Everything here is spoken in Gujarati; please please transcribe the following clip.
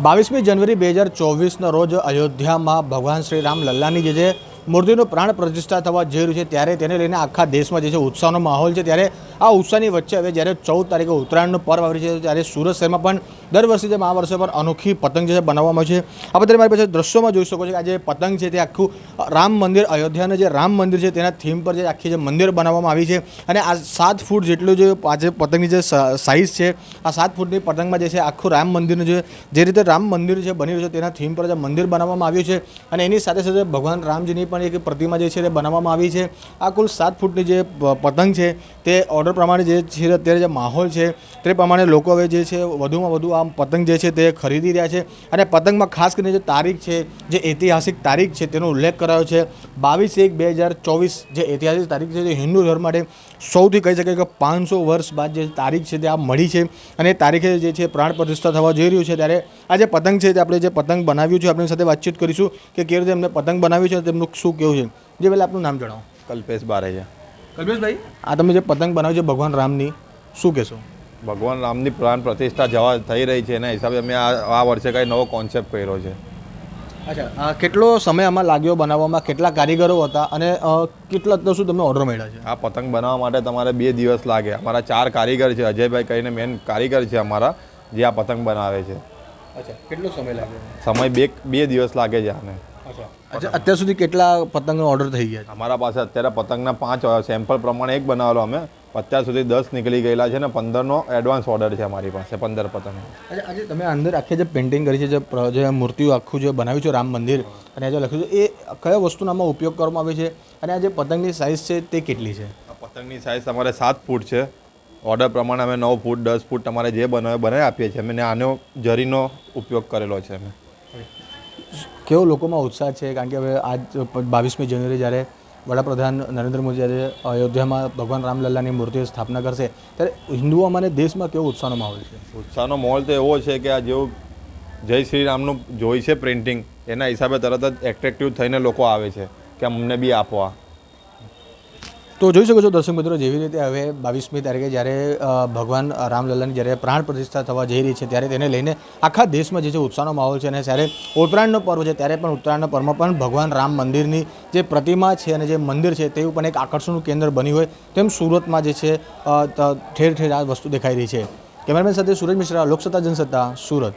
બાવીસમી જનવરી બે હજાર ચોવીસના રોજ અયોધ્યામાં ભગવાન શ્રી રામ લલ્લાની જે છે મૂર્તિનું પ્રાણ પ્રતિષ્ઠા થવા જઈ રહ્યું છે, ત્યારે તેને લઈને આખા દેશમાં જે છે ઉત્સાહનો માહોલ છે, ત્યારે આ ઉત્સાહની વચ્ચે હવે જ્યારે ચૌદ તારીખે ઉત્તરાયણનું પર્વ આવી છે, ત્યારે સુરત શહેરમાં પણ દર વર્ષે જેમ આ વર્ષે પર અનોખી પતંગ જે છે બનાવવામાં છે. આ બધા મારી પાસે દ્રશ્યોમાં જોઈ શકો છો કે આ જે પતંગ છે, તે આખું રામ મંદિર, અયોધ્યાનું જે રામ મંદિર છે, તેના થીમ પર જે આખી જે મંદિર બનાવવામાં આવી છે. અને આ સાત ફૂટ જેટલું જે આ જે પતંગની જે સાઇઝ છે, આ સાત ફૂટની પતંગમાં જે છે આખું રામ મંદિરનું જે જે રીતે રામ મંદિર છે બની રહ્યું છે, તેના થીમ પર જે મંદિર બનાવવામાં આવ્યું છે. અને એની સાથે સાથે ભગવાન રામજીની પણ એક પ્રતિમા જે છે તે બનાવવામાં આવી છે. આ કુલ સાત ફૂટની જે પતંગ છે તે ઓર્ડર પ્રમાણે જે છે અત્યારે જે માહોલ છે તે પ્રમાણે લોકો હવે જે છે વધુમાં વધુ આ પતંગ જે છે તે ખરીદી રહ્યા છે. અને પતંગમાં ખાસ કરીને જે તારીખ છે, જે ઐતિહાસિક તારીખ છે તેનો ઉલ્લેખ કરાયો છે. બાવીસ એક બે હજાર ચોવીસ જે ઐતિહાસિક તારીખ છે તે હિન્દુ ધર્મ માટે સૌથી કહી શકાય કે પાંચસો વર્ષ બાદ જે તારીખ છે તે આ મળી છે. અને તારીખે જે છે પ્રાણ પ્રતિષ્ઠા થવા જઈ રહ્યું છે ત્યારે આ જે પતંગ છે તે આપણે જે પતંગ બનાવ્યું છે, આપણી સાથે વાતચીત કરીશું કે કેવી રીતે એમને પતંગ બનાવ્યું છે તેમનું શું કેવું છે? જે પહેલાં આપનું નામ જણાવો. કલ્પેશ બારૈયા. કલ્પેશભાઈ આ તમે જે પતંગ બનાવ્યું છે ભગવાન રામની શું કહેશો? ભગવાન રામની પ્રાણ પ્રતિષ્ઠા જવા થઈ રહી છે એના હિસાબે અમે આ વર્ષે કંઈ નવો કોન્સેપ્ટ કર્યો છે. અચ્છા કેટલો સમય આમાં લાગ્યો બનાવવામાં કેટલા કારીગરો હતા અને કેટલા અત્યાર શું તમને ઓર્ડર મળ્યા છે? આ પતંગ બનાવવા માટે તમારે બે દિવસ લાગે. અમારા ચાર કારીગર છે અજયભાઈ કહીને મેન કારીગર છે અમારા જે આ પતંગ બનાવે છે. અચ્છા કેટલો સમય લાગે સમય બે બે દિવસ લાગે છે આને. અચ્છા અચ્છા અત્યાર સુધી કેટલા પતંગનો ઓર્ડર થઈ ગયા છે? અમારા પાસે અત્યારે પતંગના પાંચ સેમ્પલ પ્રમાણે એક બનાવેલો અમે. અત્યાર સુધી દસ નીકળી ગયેલા છે ને પંદરનો એડવાન્સ ઓર્ડર છે અમારી પાસે પંદર પતંગ. આજે તમે અંદર આખી જે પેઇન્ટિંગ કરી છે જે જે મૂર્તિઓ આખું જે બનાવ્યું છે રામ મંદિર અને જે લખ્યું છે એ કયા વસ્તુનો આમાં ઉપયોગ કરવામાં આવે છે અને આ જે પતંગની સાઇઝ છે તે કેટલી છે? આ પતંગની સાઇઝ તમારે સાત ફૂટ છે. ઓર્ડર પ્રમાણે અમે નવ ફૂટ દસ ફૂટ તમારે જે બનાવે બનાવી આપીએ છીએ. અમે આનો જરીનો ઉપયોગ કરેલો છે અમે. કેવો લોકોમાં ઉત્સાહ છે? કારણ કે હવે આજ બાવીસમી જાન્યુઆરી જ્યારે વડાપ્રધાન નરેન્દ્ર મોદી જ્યારે અયોધ્યામાં ભગવાન રામલલ્લાની મૂર્તિની સ્થાપના કરશે, ત્યારે હિન્દુઓમાં અને દેશમાં કેવો ઉત્સાહનો માહોલ છે? ઉત્સાહનો માહોલ તો એવો છે કે આ જેવું જય શ્રી રામનું જોઈ છે પ્રિન્ટિંગ, એના હિસાબે તરત જ એટ્રેક્ટિવ થઈને લોકો આવે છે કે અમને બી આપો આ. તો જોઈ શકો છો દર્શક મિત્રો, જેવી રીતે હવે બાવીસમી તારીખે જ્યારે ભગવાન રામલલ્લાની જ્યારે પ્રાણ પ્રતિષ્ઠા થવા જઈ રહી છે, ત્યારે તેને લઈને આખા દેશમાં જે છે ઉત્સાહનો માહોલ છે અને જ્યારે ઉત્તરાયણનો પર્વ છે, ત્યારે પણ ઉત્તરાયણના પર્વમાં પણ ભગવાન રામ મંદિરની જે પ્રતિમા છે અને જે મંદિર છે, તે પણ એક આકર્ષણનું કેન્દ્ર બન્યું હોય તેમ સુરતમાં જે છે ઠેર ઠેર આ વસ્તુ દેખાઈ રહી છે. કેમેરામેન સાથે સુરજ મિશ્રા, લોકસત્તા જનસત્તા, સુરત.